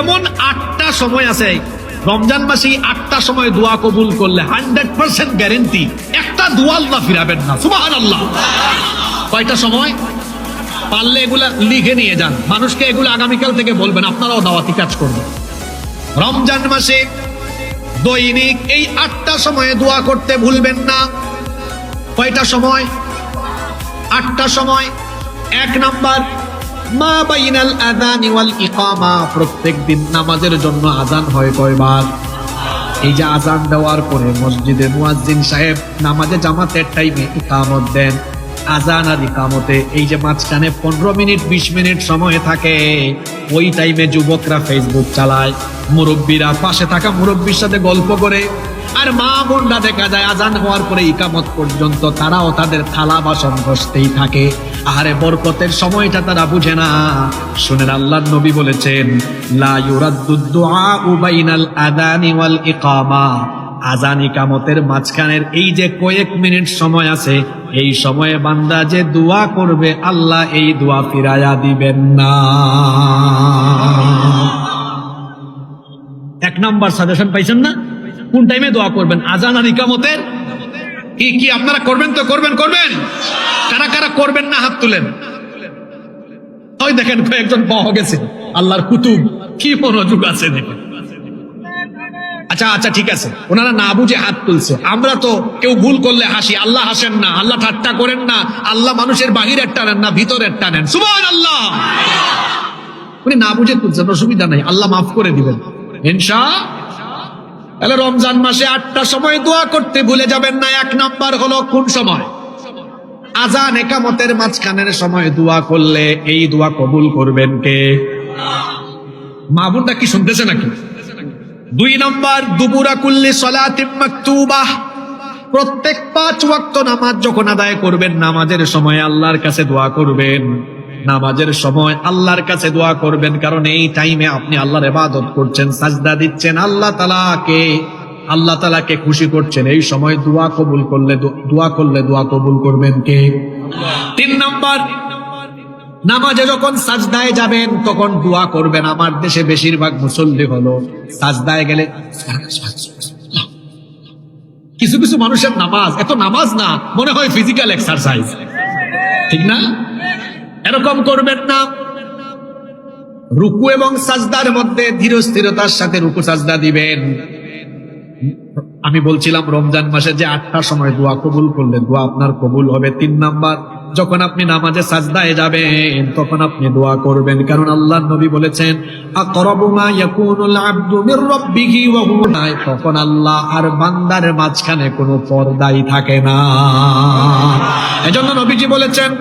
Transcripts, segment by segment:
এমন আটটা সময় আছে রমজান মাসে আটটা সময় দোয়া কবুল করলে হান্ড্রেড পার্সেন্ট গ্যারেন্টি, একটা দোয়া আল্লাহ ফিরাবেন না সুবাহান আল্লাহ কয়টা সময়? পারলে এগুলা লিখে নিয়ে যান। মানুষকে এগুলো আগামীকাল থেকে বলবেন, আপনারাও দাওয়াতি কাজ করবেন রমজান মাসে দৈনিক এই আটটা সময়ে দোয়া করতে ভুলবেন না। কয়টা সময়? আটটা সময়। এক নাম্বার মা বাইনাল আযান ওয়াল ইকামা প্রত্যেক দিন নামাজের জন্য আজান হয় কয়বার? এই যে আজান দেওয়ার পরে মসজিদে মুয়াজ্জিন সাহেব নামাজে জামাতের টাইমে ইকামত দেন। আজান আর ইকামতে এই যে মাঝখানে পনেরো মিনিট, বিশ মিনিট সময় থাকে, ওই টাইমে যুবকরা ফেসবুক চালায়। মুরব্বীরা পাশে থাকা মুরব্বীর সাথে গল্প করে। আর মা বোনরা দেখা যায় আজান হওয়ার পরে ইকামত পর্যন্ত তারাও তাদের থালা বাসন ঘষতেই থাকে। আহারে বরকতের সময়টা তারা বুঝে না। শুনেন আল্লাহ নবী বলেছেন, লা ইউরাদ্দুদ দুআউ বাইনাল মাঝখানের এই যে কয়েক মিনিট সময় আছে, এই সময়ে বান্দা যে দোয়া করবে, আল্লাহ এই দোয়া ফিরায়া দিবেন না। এক নাম্বার সাজেশন পাইছেন না? কোন টাইমে দোয়া করবেন? আজান আর ইকামতের? কি কি আপনারা করবেন তো করবেন করবেন? কারা কারা করবেন না হাত তুলেন? ওই দেখেন কয়েকজন পাওয়া গেছে। আল্লাহর কুতুব। কি মনোযোগ আছে দেখেন। আচ্ছা আচ্ছা ঠিক আছে। ওনারা না বুঝে হাত তুলছে। আমরা তো কেউ ভুল করলে হাসি। আল্লাহ হাসেন না। আল্লাহ ঠাট্টা করেন না। আল্লাহ মানুষের বাহিরের টানেন না, ভিতরের টানেন। সুবহান আল্লাহ উনি না বুঝে তুলছেন অসুবিধা নাই। আল্লাহ মাফ করে দিবেন। ইনশা তাহলে রমজান মাসে আটটা সময় দোয়া করতে ভুলে যাবেন না। এক নাম্বার হলো কোন সময়? আজান একামতের মাঝখানের সময় দোয়া করলে এই দোয়া কবুল করবেন কে? মা বোনটা কি শুনতেছে নাকি? দুই নম্বর, দুপুরা কুল্লি সলাতিম মাকতুবাহ প্রত্যেক পাঁচ ওয়াক্ত নামাজ যখন আদায় করবেন, নামাজের সময় আল্লাহর কাছে দোয়া করবেন। নামাজের সময় আল্লাহর কাছে দোয়া করবেন, কারণ এই টাইমে আপনি আল্লাহর ইবাদত করছেন, সাজদা দিচ্ছেন, আল্লাহ তালাকে আল্লাহ তালাকে খুশি করছেন। এই সময় দোয়া কবুল করলে দোয়া করলে দোয়া কবুল করবেন কে? তিন নম্বর, নামাজে যখন সাজদায় যাবেন, তখন দোয়া করবেন। আমার দেশে বেশিরভাগ মুসল্লি হলো সাজদায় গেলে কিছু কিছু মানুষের নামাজ, এত নামাজ না, মনে হয় ফিজিক্যাল এক্সারসাইজ ঠিক না? এরকম করবেন না। রুকু এবং সাজদার মধ্যে ধীর স্থিরতার সাথে রুকু সাজদা দিবেন। আমি বলছিলাম রমজান মাসে যে আটটা সময় দোয়া কবুল করলে দোয়া আপনার কবুল হবে তিন নাম্বার। যখন আপনি নামাজে সাজদায় যাবেন, তখন আপনি দোয়া করবেন। কারণ আল্লাহ নবী বলেছেন তখন আল্লাহ আর বান্দার মাঝখানে কোনো পর্দাই থাকে না। এজন্য নবীজি বলেছেন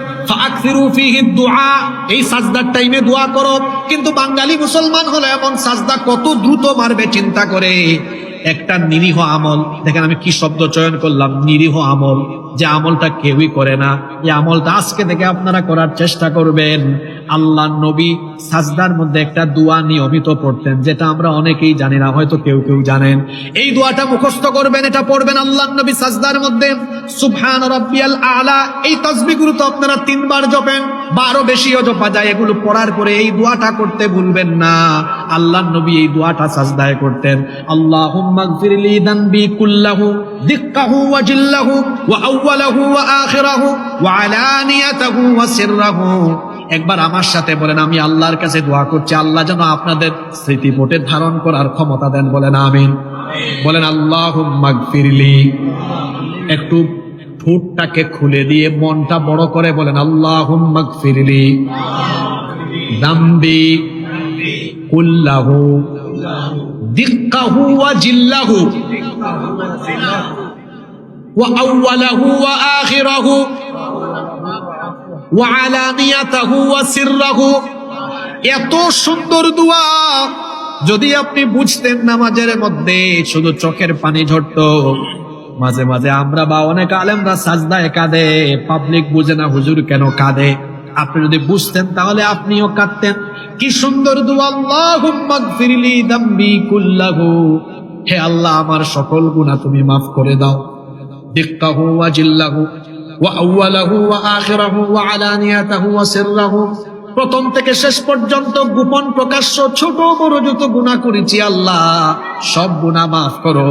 এই সাজদার টাইমে দোয়া করো। কিন্তু বাঙালি মুসলমান হলে এমন সাজদা কত দ্রুত মারবে, চিন্তা করে। একটা নিরীহ আমল। দেখেন আমি কি শব্দ চয়ন করলাম, নিরীহ আমল। যে আমলটা কেউই করে না। এই আমলটা আজকে থেকে আপনারা করার চেষ্টা করবেন। আল্লাহ নবী সাজদার মধ্যে একটা দোয়া নিয়মিত পড়তেন, যেটা আমরা অনেকেই জানি না, হয়তো কেউ কেউ জানেন। এই দোয়াটা মুখস্থ করবেন, এটা পড়বেন আল্লাহ নবী সাজদার মধ্যে। সুবহান রব্বিয়াল আলা, এই তসবিগুলো তো আপনারা তিনবার জপেন বারো বেশিও জপা যায়। এগুলো পড়ার পরে এই দোয়াটা করতে ভুলবেন না। আল্লাহ নবী এই দোয়াটা সাজদায় করতেন। আল্লাহ গফিরলি দানবি কুল্লাহু, দিক্কাহু ওয়া জিল্লাহু, ওয়া আউওয়ালাহু ওয়া আখিরাহু, ওয়া আলানিয়াতাহু ওয়া সিররাহু। একবার আমার সাথে বলেন, আমি আল্লাহর কাছে দোয়া করছি, আল্লাহ যেন আপনাদের স্মৃতিপটে ধারণ করার ক্ষমতা দেন, বলেন আমিন। বলেন আল্লাহ ফিরলি একটু ঠোঁটটাকে খুলে দিয়ে মনটা বড় করে বলেন আল্লাহ ফিরলি দাম্বি কুল্লাহু। দিক্কাহু ওয়া জিল্লাহু। ওয়া আউওয়ালাহু ওয়া আখিরাহু। এত সুন্দর দোয়া। যদি আপনি বুঝতেন নামাজের মধ্যে, শুধু চোখের পানি ঝরতো। মাঝে মাঝে আমরা বা অনেক আলেমরা সাজদায় কাঁদে, পাবলিক বুঝে না হুজুর কেন কাঁদে। আপনি যদি বুঝতেন, তাহলে আপনিও কাঁদতেন। কি সুন্দর হে আল্লাহ, আমার সকল গুনাহ তুমি মাফ করে দাও। দিক্কাহু ওয়া ওয়া আলানিয়াতাহু ওয়া সিররাহু প্রথম থেকে শেষ পর্যন্ত গোপন প্রকাশ্য ছোট বড় যত গুণা করেছি আল্লাহ, সব গুণা মাফ করো।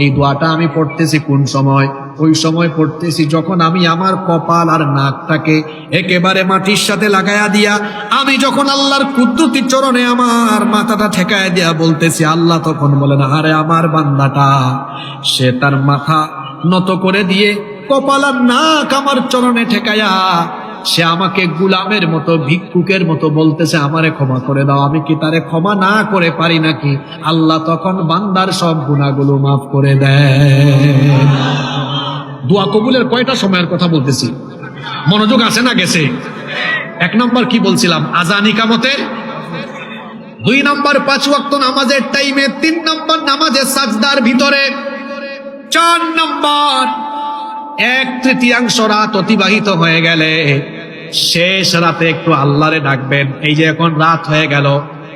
এই দোয়াটা আমি পড়তেছি কোন সময়? ওই সময় পড়তেছি যখন আমি আমার কপাল আর নাকটাকে একেবারে মাটির সাথে লাগায়া দিয়া, আমি যখন আল্লাহর কুদ্দুতি চরণে আমার মাথাটা ঠেকায় দিয়া বলতেছি, আল্লাহ তখন বলেন, আরে আমার বান্দাটা, সে তার মাথা নত করে দিয়ে কপাল আর নাক আমার চরণে ঠেকায়া সে আমাকে গুলামের মতো, ভিক্ষুকের মতো বলতেছে, আমারে ক্ষমা করে দাও। আমি কি তারে ক্ষমা না করে পারি নাকি? আল্লাহ তখন বান্দার সব গুণাগুলো মাফ করে দেয় কবুলের কয়টা সময়ের কথা বলতেছি? মনোযোগ আছে না গেছে? এক নম্বর কি বলছিলাম? আজানি কামতের দুই নম্বর, পাঁচ ওয়াক্ত নামাজের টাইমে। তিন নম্বর, নামাজের সাজদার ভিতরে। চার নম্বর এক তৃতীয়াংশ রাত অতিবাহিত হয়ে গেলে শেষ রাতে একটু আল্লাহরে ডাকবেন। এই যে এখন রাত হয়ে গেল,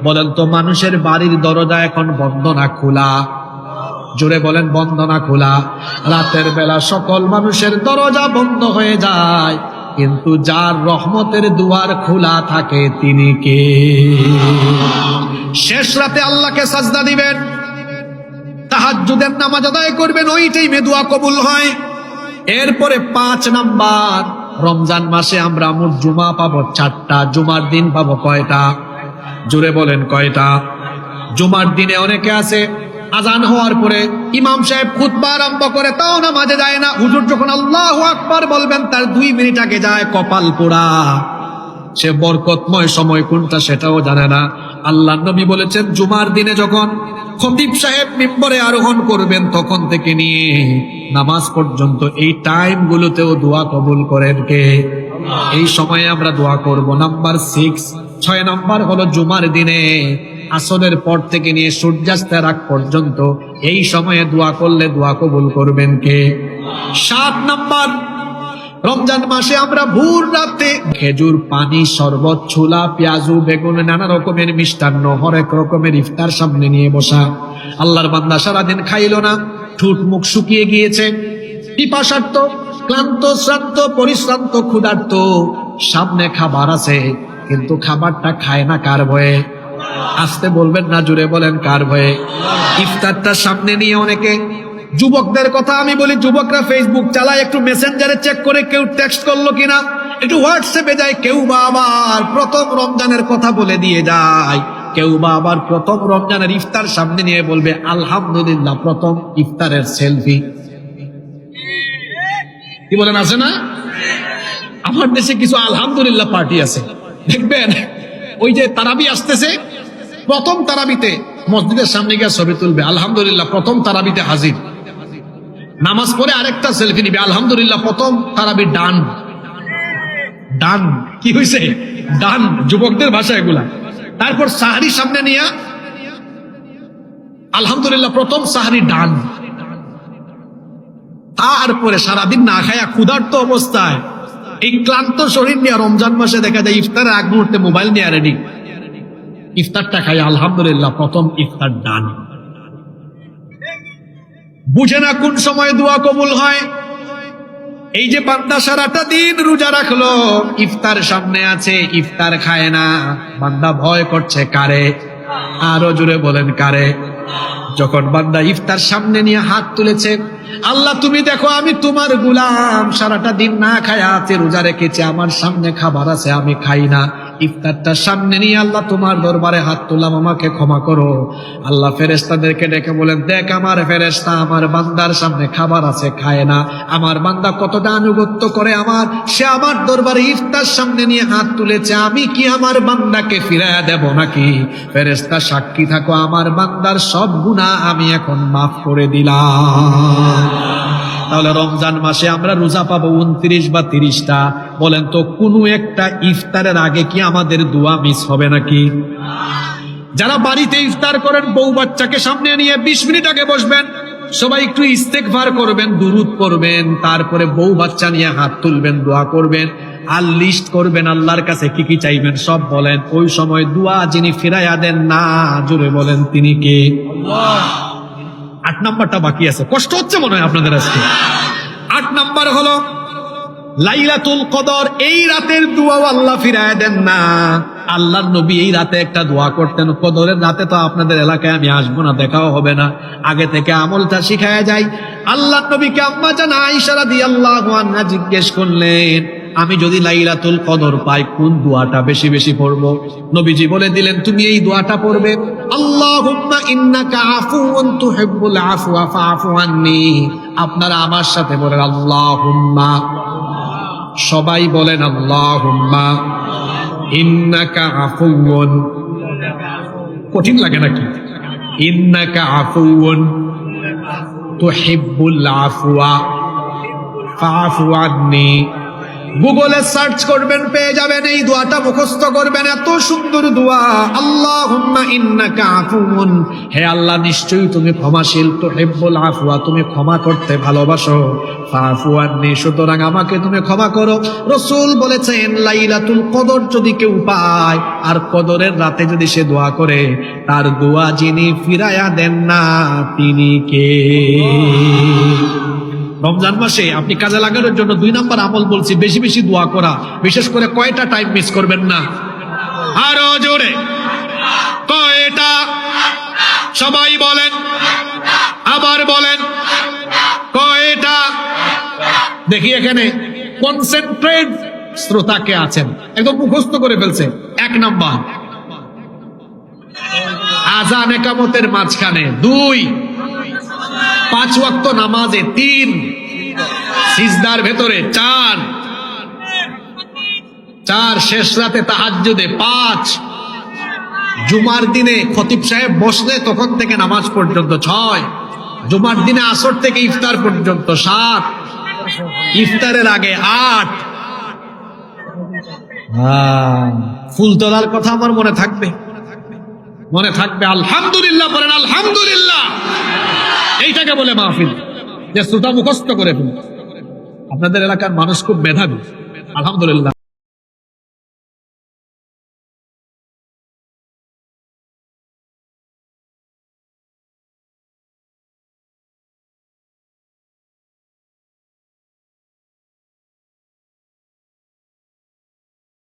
বলেন তো মানুষের বাড়ির দরজা এখন বন্ধ না খোলা? জোরে বলেন, বন্ধ না খোলা। রাতের বেলা সকল মানুষের দরজা বন্ধ হয়ে যায়, কিন্তু যার রহমতের দুয়ার খোলা থাকে তিনি কে? শেষ রাতে আল্লাহকে সাজদা দিবেন। তাহাজ্জুদের নামাজ আদায় করবেন ওই টাইমে দোয়া কবুল হয়। এরপরে পাঁচ নাম্বার, রমজান মাসে আমরা মোট জুমা পাবো চারটা, জুমার দিন পাবো কয়টা? জুড়ে বলেন কয়টা? জুমার দিনে অনেকে আছে, আজান হওয়ার পরে ইমাম সাহেব খুতবা আরম্ভ করে, তাও না মাঝে যায় না। হুজুর যখন আল্লাহ আকবার বলবেন, তার দুই মিনিট আগে যায় কপাল পোড়া। সে বরকতময় সময় কোনটা সেটাও জানে না। আল্লাহ নবী বলেছেন, জুমার দিনে যখন খতিব সাহেব মিম্বরে আরোহণ করবেন, তখন থেকে নিয়ে নামাজ পর্যন্ত এই টাইম গুলোতেও দোয়া কবুল করেন কে? এই সময়ে আমরা দোয়া করব। নাম্বার সিক্স, ছয় নাম্বার হলো জুমার দিনে আসরের পর থেকে নিয়ে সূর্যাস্তের আগ পর্যন্ত এই সময়ে দোয়া করলে দোয়া কবুল করবেন কে? সাত নাম্বার রমজান মাসে আমরা ভোর রাতে খেজুর, পানি, শরবত, ছোলা, পেঁয়াজু, বেগুন, নানা রকমের মিষ্টান্ন, হরেক রকমের ইফতার সামনে নিয়ে বসা। আল্লাহর বান্দা সারাদিন খাইল না, ঠুট মুখ শুকিয়ে গিয়েছে। পিপাসার্থ, ক্লান্ত, শ্রান্ত, পরিশ্রান্ত, ক্ষুধার্ত, সামনে খাবার আছে, কিন্তু খাবারটা খায় না কার ভয়ে? আসতে বলবেন না জুড়ে বলেন কার ভয়ে? ইফতারটা সামনে নিয়ে অনেকে যুবকদের কথা আমি বলি, যুবকরা ফেসবুক চালায়, একটু মেসেঞ্জারে চেক করে কেউ টেক্সট করল কিনা, একটু হোয়াটসঅ্যাপে যায়, কেউ বা আবার প্রথম রমজানের কথা বলে দিয়ে যায়, কেউ বা আবার প্রথম রমজানের ইফতার সামনে নিয়ে বলবে, আলহামদুলিল্লাহ, প্রথম ইফতারের সেলফি কি বলেন, আছে না? আমার দেশে কিছু আলহামদুলিল্লাহ পার্টি আছে। দেখবেন, ওই যে তারাবি আসতেছে, প্রথম তারাবিতে মসজিদের সামনে গিয়ে ছবি তুলবে, আলহামদুলিল্লাহ, প্রথম তারাবিতে হাজির। নামাজ পড়ে আরেকটা সেলফি নিবে। আলহামদুলিল্লাহ, প্রথম তারাবি ডান ডান কি হয়েছে ডান যুবকদের ভাষা এগুলা। তারপর সাহারি সামনে নিয়ে। আলহামদুলিল্লাহ, প্রথম সাহারি ডান তারপরে সারাদিন না খায়া ক্ষুধার্ত অবস্থায় এই ক্লান্ত শরীর নিয়ে রমজান মাসে দেখা যায় ইফতারের আগ মুহূর্তে মোবাইল নিয়ে রেডি ইফতারটা খাই, আলহামদুলিল্লাহ, প্রথম ইফতার ডান বুঝে না কোন সময় দোয়া কবুল হয়। এই যে বান্দা সারাটা দিন রোজা রাখল, ইফতার সামনে আছে, ইফতার খায় না। বান্দা ভয় করছে, কারে? আরও জুড়ে বলেন, কারে? যখন বান্দা ইফতার সামনে নিয়ে হাত তুলেছে, আল্লাহ তুমি দেখো, আমি তোমার গুলাম, সারাটা দিন না খায় আছে, রোজা রেখেছে, আমার সামনে খাবার আছে, আমি খাই না। ইফতারটা সামনে নিয়ে আল্লাহ তোমার দরবারে হাত তুললাম আমাকে ক্ষমা করো। আল্লাহ ফেরেস্তাদেরকে ডেকে বলেন, দেখ আমার ফেরেস্তা আমার বান্দার সামনে খাবার আছে, খায় না। আমার বান্দা কতটা আনুগত্য করে আমার, সে আমার দরবারে ইফতার সামনে নিয়ে হাত তুলেছে। আমি কি আমার বান্দাকে ফিরাইয়া দেব নাকি? ফেরেস্তা সাক্ষী থাকো, আমার বান্দার সব গুণা আমি এখন মাফ করে দিলাম। তাহলে রমজান মাসে আমরা রোজা পাবো উনত্রিশ বা তিরিশটা। বলেন তো, কোনো একটা ইফতারের আগে কি আমাদের দোয়া মিস হবে নাকি? যারা বাড়িতে ইফতার করেন, বউ বাচ্চাকে সামনে নিয়ে বিশ মিনিট আগে বসবেন। সবাই একটু ইস্তেকভার করবেন, দুরুদ করবেন তারপরে বউ বাচ্চা নিয়ে হাত তুলবেন, দোয়া করবেন। আর লিস্ট করবেন আল্লাহর কাছে কি কি চাইবেন, সব বলেন। ওই সময় দোয়া যিনি ফিরাইয়া দেন না জুড়ে বলেন তিনি কে? আট নাম্বারটা বাকি আছে। কষ্ট হচ্ছে মনে হয় আপনাদের আজকে। আট নাম্বার হলো লাইলাতুল কদর, এই রাতের দোয়া আল্লাহ ফিরায় দেন না। আল্লাহর নবী এই রাতে একটা দোয়া করতেন, কদরের রাতে তো আপনাদের এলাকায় আমি আসব না, দেখাও হবে না। আগে থেকে আমলটা শিখায় যাই। আল্লাহ নবীকে আম্মা জান আইসারা দিয়ে আল্লাহ জিজ্ঞেস করলেন, আমি যদি লাইলাতুল কদর পাই, কোন দোয়াটা বেশি বেশি পড়ব? নবীজি বলে দিলেন, তুমি এই দোয়াটা পড়বে, আল্লাহুম্মা ইন্নাকা আফুউন তুহিব্বুল আফওয়া ফাআফু আন্নি। আপনারা আমার সাথে বলেন, আল্লাহুম্মা সবাই বলেন আল্লাহুম্মা ইন্নাকা আফুউন। কঠিন লাগে নাকি? ইন্নাকা আফুউন তুহিব্বুল আফওয়া ফাআফু আন্নি। গুগলে সার্চ করবেন, পেয়ে যাবেন এই দোয়াটা মুখস্থ করবেন। এত সুন্দর দোয়া। আল্লাহুম্মা ইন্নাকা আফুউন। হে আল্লাহ, নিশ্চয়ই তুমি ক্ষমাশীল, তো হেব্বুল আফওয়া, তুমি ক্ষমা করতে ভালোবাসো। ফাফু আন্নি, সুতরাং আমাকে তুমি ক্ষমা করো। রসুল বলেছেন, লাইলাতুল কদর যদি কেউ পায়, আর কদরের রাতে যদি সে দোয়া করে, তার দোয়া যিনি ফিরায়া দেন না, তিনি কে? রমজান মাসে আপনি কাজে লাগানোর জন্য দুই নম্বর আমল বলছি, বেশি বেশি দোয়া করা। বিশেষ করে কয়টা টাইম মিস করবেন না? আরও জোরে। কয়টা? সবাই বলেন। আবার বলেন। কয়টা? দেখি এখানে কনসেন্ট্রেট শ্রোতাকে আছেন? একদম মুখস্থ করে ফেলছে। এক নম্বর। আজান একামতের মাঝখানে। দুই। পাঁচ ওয়াক্ত নামাজে তিন সিজদার ভেতরে চার চার শেষ রাতে তাহাজ্জুদে পাঁচ জুমার দিনে খতিব সাহেব বসলে তখন থেকে নামাজ পর্যন্ত ছয় জুমার দিনে আসর থেকে ইফতার পর্যন্ত সাত ইফতারের আগে আট। আহ, ফুল তোলার কথা আমার মনে থাকবে। মনে থাকবে। আলহামদুলিল্লাহ বলেন আলহামদুলিল্লাহ। এইটাকে বলে মাহফিল যে শ্রোতা মুখস্থ করে আপনাদের এলাকার মানুষ খুব মেধাবী। আলহামদুলিল্লাহ।